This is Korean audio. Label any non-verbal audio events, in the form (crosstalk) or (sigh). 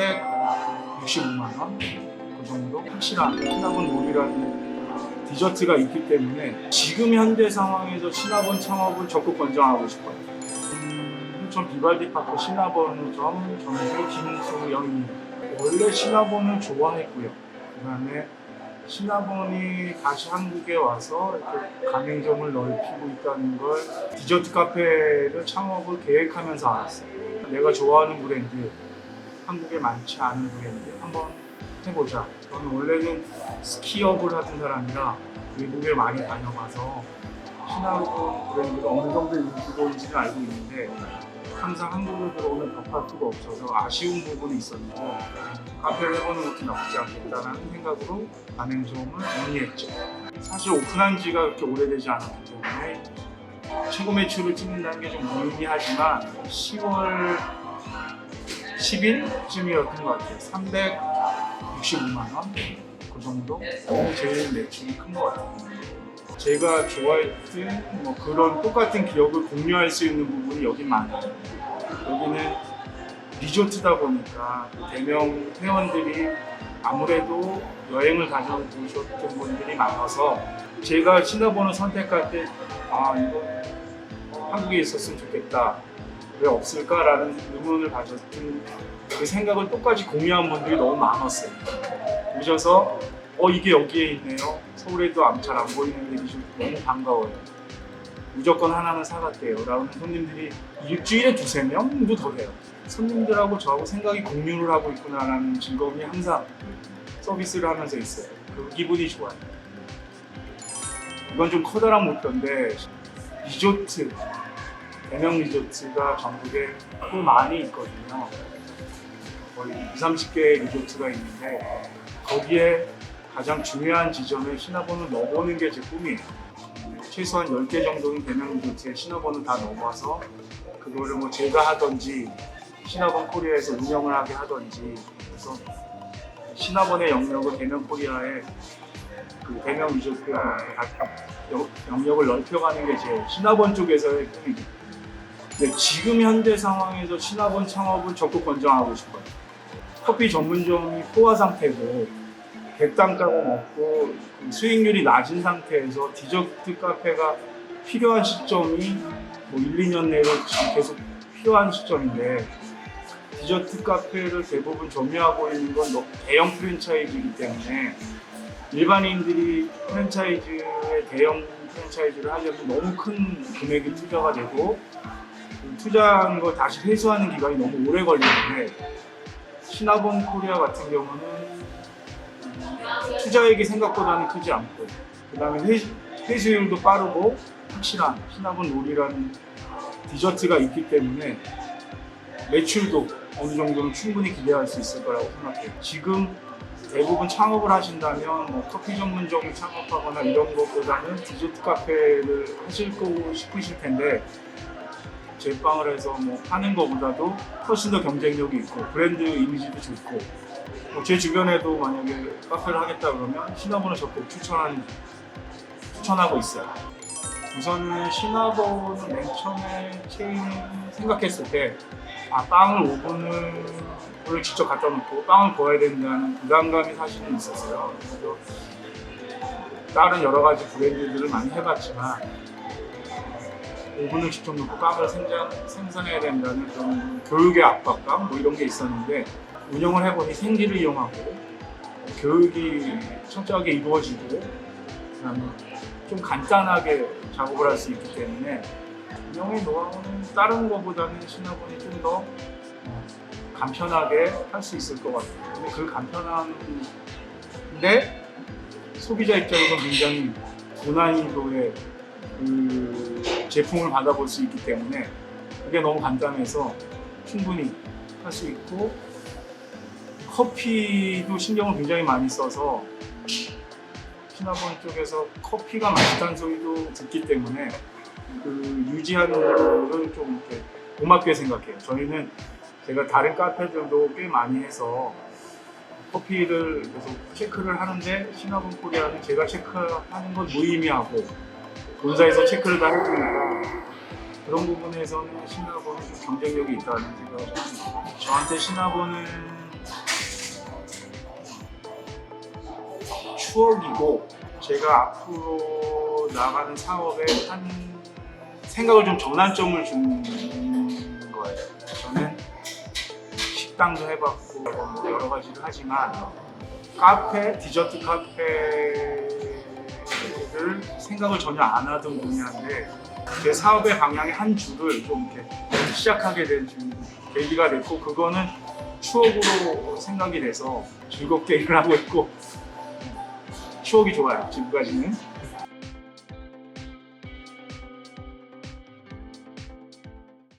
365만 원? 그 정도? 확실한 신화본 롤이라는 디저트가 있기 때문에 지금 현대 상황에서 신화본 창업을 적극 권장하고 싶어요. 음, 전 비발디 파크 신화본점 점주 김수영입니다. 원래 신화본을 좋아했고요. 그 다음에 신화본이 다시 한국에 와서 이렇게 가맹점을 넓히고 있다는 걸 디저트 카페를 창업을 계획하면서 알았어요. 내가 좋아하는 브랜드, 한국에 많지 않은 브랜드 한번 해보자. 저는 원래는 스키업을 하던 사람이라 외국에 많이 다녀가서 신화본 브랜드가 어느 정도 인지도인지는 알고 있는데 항상 한국에 들어오는 벽파트가 없어서 아쉬운 부분이 있었는데 카페를 해보는 것도 나쁘지 않겠다는 생각으로 가맹점을 정리했죠. 사실 오픈한 지가 그렇게 오래되지 않았기 때문에 최고 매출을 찍는다는 게 좀 무의미하지만 10월 10일쯤이었던 것 같아요. 365만 원? 그 정도? 제일 매출이 큰 것 같아요. 제가 좋아했던 뭐 그런 똑같은 기억을 공유할 수 있는 부분이 여긴 많아요. 여기는 리조트다 보니까 그 대명 회원들이 아무래도 여행을 다녀오셨던 분들이 많아서 제가 신화번호 선택할 때 아 이거 한국에 있었으면 좋겠다 왜 없을까라는 의문을 가졌던 그 생각을 똑같이 공유한 분들이 너무 많았어요. 오셔서 어 이게 여기에 있네요. 서울에도 잘 안 보이는데 리조트 너무 반가워요. 무조건 하나는 사갔대요. 라는 손님들이 일주일에 두세 명도 더 돼요. 손님들하고 저하고 생각이 공유를 하고 있구나라는 즐거움이 항상 서비스를 하면서 있어요. 그 기분이 좋아요. 이건 좀 커다란 목표인데 리조트, 대명 리조트가 전국에 또 많이 있거든요. 거의 20, 30개의 리조트가 있는데 거기에 가장 중요한 지점에 신화번호 넣어보는 게 제 꿈이에요. 최소한 10개 정도는 대명 리조트에 신화번호 다 넣어봐서 그거를 뭐 제가 하던지 신화번 코리아에서 운영을 하게 하던지 그래서 신화번의 영역을 대명 코리아에 그 대명 리조트 영역을 넓혀가는 게 제 신화번 쪽에서의 꿈입니다. 근데 지금 현대 상황에서 신화번 창업을 적극 권장하고 싶어요. 커피 전문점이 포화 상태고 객단가가 그 수익률이 낮은 상태에서 디저트 카페가 필요한 시점이 뭐 1, 2년 내로 지금 계속 필요한 시점인데 디저트 카페를 대부분 점유하고 있는 건 너- 대형 프랜차이즈이기 때문에 일반인들이 프랜차이즈의 대형 프랜차이즈를 하려면 너무 큰 금액이 투자가 되고 그 투자한 걸 다시 회수하는 기간이 너무 오래 걸리는데 신화본 코리아 같은 경우는 투자액이 생각보다는 크지 않고 그 다음에 회수율도 빠르고 확실한 신화본 롤이라는 디저트가 있기 때문에 매출도 어느 정도는 충분히 기대할 수 있을 거라고 생각해요. 지금 대부분 창업을 하신다면 뭐 커피 전문점을 창업하거나 이런 것보다는 디저트 카페를 하실 거고 싶으실 텐데 제빵을 해서 뭐 하는 것보다도 훨씬 더 경쟁력이 있고 브랜드 이미지도 좋고 뭐 제 주변에도 만약에 카페를 하겠다 그러면 신화번호 적극 추천한 추천하고 있어요. 우선은 신화번호 맨 처음에 체인 생각했을 때 아, 빵을 오븐을 직접 갖다 놓고 빵을 구워야 된다는 부담감이 사실은 있었어요. 그래서 다른 여러 가지 브랜드들을 많이 해봤지만 오븐을 직접 놓고 빵을 생산, 생산 해야 된다는 그런 교육의 압박감 뭐 이런 게 있었는데 운영을 해보니 생기를 이용하고 교육이 철저하게 이루어지고 좀 간단하게 작업을 할 수 있기 때문에 운영의 노하우는 다른 것보다는 신화본이 좀 더 간편하게 할 수 있을 것 같아요. 근데 그 간편한데 소비자 입장에서 굉장히 고난이도의 그 제품을 받아볼 수 있기 때문에 그게 너무 간단해서 충분히 할 수 있고 커피도 신경을 굉장히 많이 써서 신화본 쪽에서 커피가 맛있다는 소리도 듣기 때문에 그 유지하는 거를 좀 이렇게 고맙게 생각해요. 저희는 제가 다른 카페들도 꽤 많이 해서 커피를 계속 체크를 하는데 신화본 코리아는 제가 체크하는 건 무의미하고 본사에서 체크를 다 해주니까 그런 부분에서는 신화보는 좀 경쟁력이 있다는 생각을 합니다. 저한테 신화보는 추억이고 제가 앞으로 나가는 사업에 한 생각을 좀 전환점을 준 거예요. 저는 식당도 해봤고 여러 가지를 하지만 카페, 디저트 카페 생각을 전혀 안 하던 분야인데 제 사업의 방향의 한 줄을 좀 이렇게 시작하게 된 좀 계기가 됐고 그거는 추억으로 생각이 돼서 즐겁게 (laughs) 일을 하고 있고 추억이 좋아요 지금까지는